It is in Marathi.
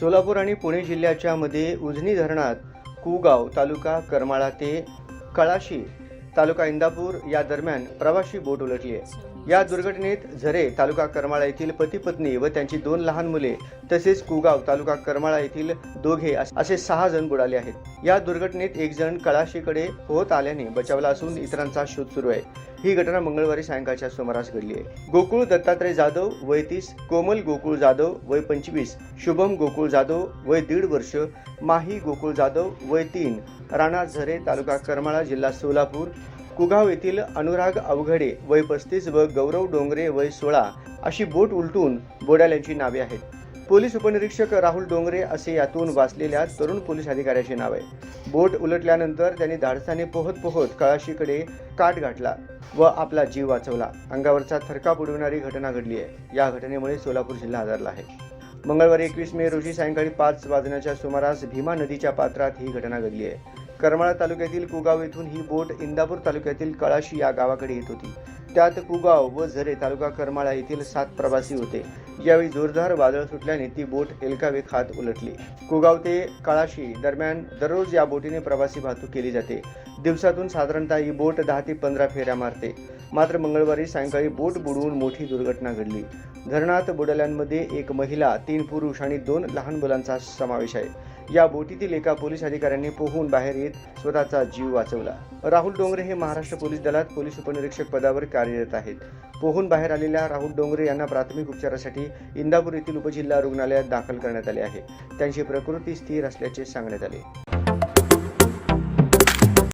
सोलापूर आणि पुणे जिल्ह्याच्या मध्ये उजनी धरणात कुगाव तालुका करमाळा ते कळाशी तालुका इंदापूर या दरम्यान प्रवाशी बोट उलटली आहे. या दुर्घटनेत झरे तालुका करमाळा येथील पती पत्नी व त्यांची दोन लहान मुले तसेच कुगाव तालुका करमाळा येथील दोघे असे सहा जण बुडाले आहेत. या दुर्घटनेत एक जण कळाशीकडे होत आल्याने बचावला असून इतरांचा शोध सुरू आहे. ही घटना मंगळवारी सायंकाळच्या सुमारास घडली आहे. गोकुळ दत्तात्रय जाधव वय तीस कोमल गोकुळ जाधव वय पंचवीस शुभम गोकुळ जाधव वय दीड वर्ष माही गोकुळ जाधव वय तीन राणा झरे तालुका करमाळा जिल्हा सोलापूर कुगाव येथील अनुराग अवघडे वय पस्तीस व गौरव डोंगरे वय सोळा अशी बोट उलटून बोडाल्यांची नावे आहेत. पोलीस उपनिरीक्षक राहुल डोंगरे असे यातून वाचलेल्या तरुण पोलीस अधिकाऱ्याचे नाव आहे. बोट उलटल्यानंतर त्यांनी धाडसाने पोहत पोहत कळाशीकडे काठ गाठला व आपला जीव वाचवला. अंगावरचा थरकाप उडविणारी घटना घडली आहे. या घटनेमुळे सोलापूर जिल्हा हादरला आहे. मंगळवारी एकवीस मे रोजी सायंकाळी पाच वाजण्याच्या सुमारास भीमा नदीच्या पात्रात ही घटना घडली आहे. करमाळा तालुक्यातील कुगाव येथून ही बोट इंदापूर तालुक्यातील कळाशी या गावाकडे येत होती. त्यात कुगाव व झरे तालुका करमाळा येथील सात प्रवासी होते. यावेळी जोरदार वादळ सुटल्याने ती बोट एलकावे खात उलटली. कुगाव ते काळाशी दरम्यान दररोज या बोटीने प्रवासी वाहतूक केली जाते. दिवसातून साधारणतः ही बोट दहा ते पंधरा फेऱ्या मारते. मात्र मंगळवारी सायंकाळी बोट बुडवून मोठी दुर्घटना घडली. धरणात बुडाल्यांमध्ये एक महिला तीन पुरुष आणि दोन लहान मुलांचा समावेश आहे. या बोटीतील एका पोलीस अधिकाऱ्यांनी पोहून बाहेर येत स्वतःचा जीव वाचवला. राहुल डोंगरे हे महाराष्ट्र पोलीस दलात पोलीस उपनिरीक्षक पदावर कार्यरत आहेत. पोहून बाहेर आलेल्या राहुल डोंगरे यांना प्राथमिक उपचारासाठी इंदापूर येथील उपजिल्हा रुग्णालयात दाखल करण्यात आले आहे. त्यांची प्रकृती स्थिर असल्याचे सांगण्यात आले.